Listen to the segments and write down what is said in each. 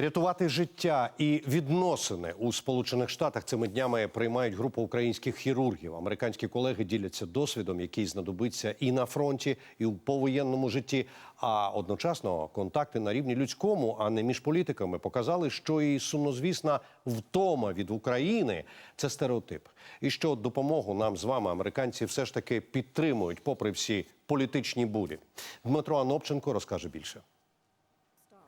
Рятувати життя і відносини у Сполучених Штатах цими днями приймають групу українських хірургів. Американські колеги діляться досвідом, який знадобиться і на фронті, і у повоєнному житті. А одночасно контакти на рівні людському, а не між політиками, показали, що і сумнозвісна втома від України це стереотип. І що допомогу нам з вами, американці, все ж таки підтримують, попри всі політичні бурі. Дмитро Анопченко розкаже більше.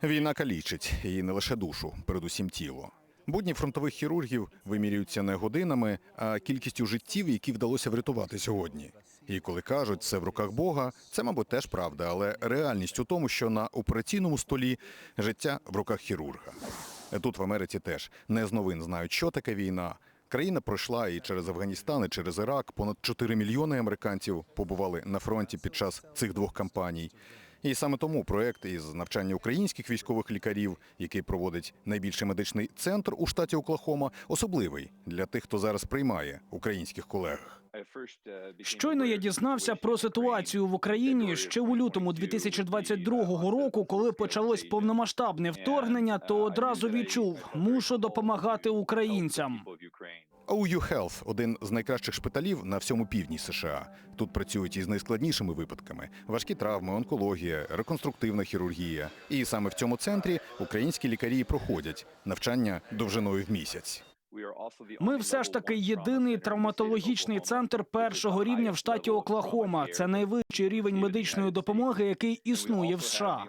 Війна калічить і не лише душу, передусім тіло. Будні фронтових хірургів вимірюються не годинами, а кількістю життів, які вдалося врятувати сьогодні. І коли кажуть, це в руках Бога, це, мабуть, теж правда, але реальність у тому, що на операційному столі життя в руках хірурга. Тут в Америці теж не з новин знають, що таке війна. Країна пройшла і через Афганістан, і через Ірак. Понад 4 мільйони американців побували на фронті під час цих двох кампаній. І саме тому проект із навчання українських військових лікарів, який проводить найбільший медичний центр у штаті Оклахома, особливий для тих, хто зараз приймає українських колег. Щойно я дізнався про ситуацію в Україні ще у лютому 2022 року, коли почалось повномасштабне вторгнення, то одразу відчув, мушу допомагати українцям. OU Health – один з найкращих шпиталів на всьому півдні США. Тут працюють із найскладнішими випадками: важкі травми, онкологія, реконструктивна хірургія. І саме в цьому центрі українські лікарі проходять навчання довжиною в місяць. Ми все ж таки єдиний травматологічний центр першого рівня в штаті Оклахома. Це найвищий рівень медичної допомоги, який існує в США.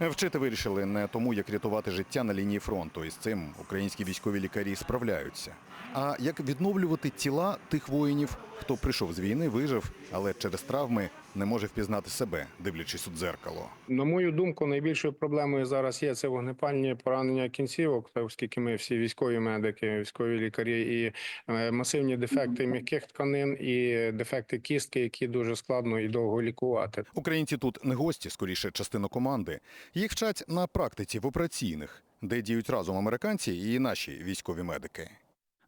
Вчити вирішили не тому, як рятувати життя на лінії фронту, і з цим українські військові лікарі справляються. А як відновлювати тіла тих воїнів, хто прийшов з війни, вижив, але через травми не може впізнати себе, дивлячись у дзеркало. На мою думку, найбільшою проблемою зараз є це вогнепальні поранення кінцівок, оскільки ми всі військові медики, військові лікарі, і е, масивні дефекти м'яких тканин, і дефекти кістки, які дуже складно і довго лікувати. Українці тут не гості, скоріше частина команди. Їх вчать на практиці в операційних, де діють разом американці і наші військові медики.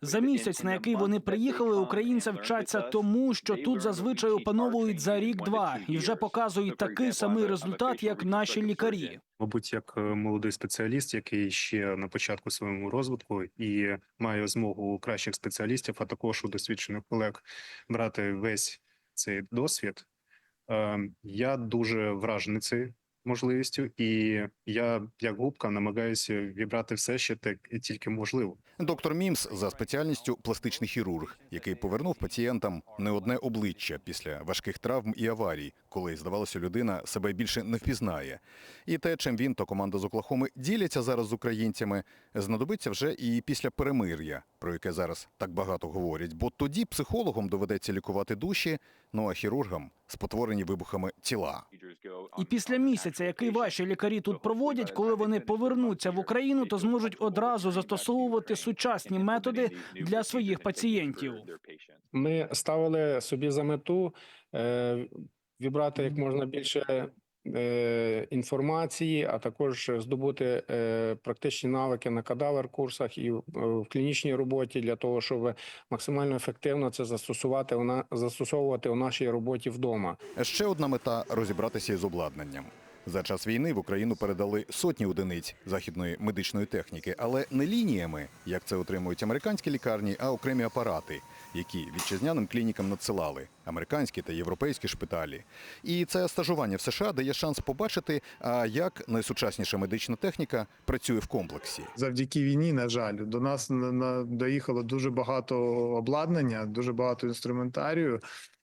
За місяць, на який вони приїхали, українці вчаться тому, що тут зазвичай опановують за рік-два і вже показують такий самий результат, як наші лікарі. мабуть, як е, молодий спеціаліст, який ще на початку своєму розвитку і має змогу кращих спеціалістів, а також у досвідчених колег брати весь цей досвід. Е, Я дуже вражений цією можливістю, і я як губка намагаюся вібрати все, що так тільки можливо. Доктор Мімс за спеціальністю пластичний хірург, який повернув пацієнтам не одне обличчя після важких травм і аварій, коли здавалося, людина себе більше не впізнає. І те, чим він та команда з Оклахоми діляться зараз з українцями, знадобиться вже і після перемир'я, про яке зараз так багато говорять. Бо тоді психологам доведеться лікувати душі, ну а хірургам спотворені вибухами тіла. І після місяця, який ваші лікарі тут проводять, коли вони повернуться в Україну, то зможуть одразу застосовувати сучасні методи для своїх пацієнтів. Ми ставили собі за мету е, вібрати як можна більше інформації, а також здобути е, практичні навики на кадавер курсах і в, в клінічній роботі для того, щоб максимально ефективно це застосувати застосовувати у нашій роботі вдома. Ще одна мета розібратися із обладнанням. За час війни в Україну передали сотні одиниць західної медичної техніки, але не лініями, як це отримують американські лікарні, а окремі апарати, які вітчизняним клінікам надсилали американські та європейські шпиталі. І це стажування в США дає шанс побачити, а як найсучасніша медична техніка працює в комплексі. завдяки війні, на жаль, до нас на, на доїхало дуже багато обладнання, дуже багато інструментарію,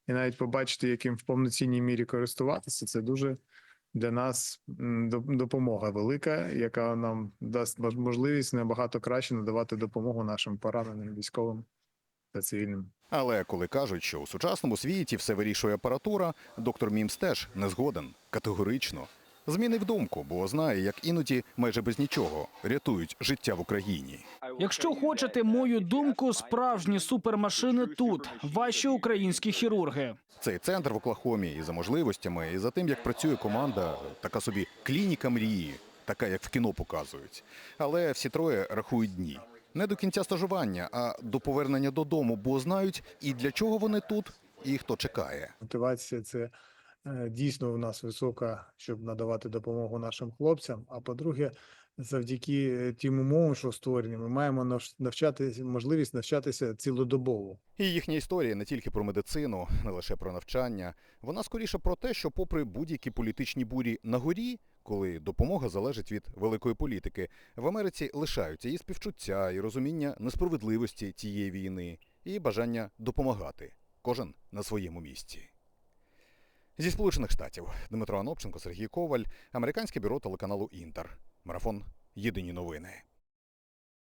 і навіть побачити, яким в повноцінній мірі користуватися, це дуже для нас допомога велика, яка нам дасть можливість набагато краще надавати допомогу нашим пораненим військовим та цивільним. Але коли кажуть, що у сучасному світі все вирішує апаратура, доктор Мімс теж не згоден категорично. Змінив думку, бо знає, як іноді майже без нічого рятують життя в Україні. Якщо хочете мою думку, справжні супермашини тут, ваші українські хірурги. Цей центр в Оклахомі і за можливостями, і за тим, як працює команда, така собі клініка мрії, така як в кіно показують. Але всі троє рахують дні. Не до кінця стажування, а до повернення додому, бо знають і для чого вони тут, і хто чекає. Мотивація це дійсно у нас висока, щоб надавати допомогу нашим хлопцям. А по-друге, завдяки е, тим умовам, що створені, ми маємо навч- навчати можливість навчатися цілодобово. І їхня історія не тільки про медицину, не лише про навчання. Вона скоріше про те, що, попри будь-які політичні бурі на горі, коли допомога залежить від великої політики, в Америці лишаються і співчуття, і розуміння несправедливості цієї війни, і бажання допомагати, кожен на своєму місці. Зі Сполучених Штатів Дмитро Анопченко, Сергій Коваль, американське бюро телеканалу Інтер. Марафон Єдині новини.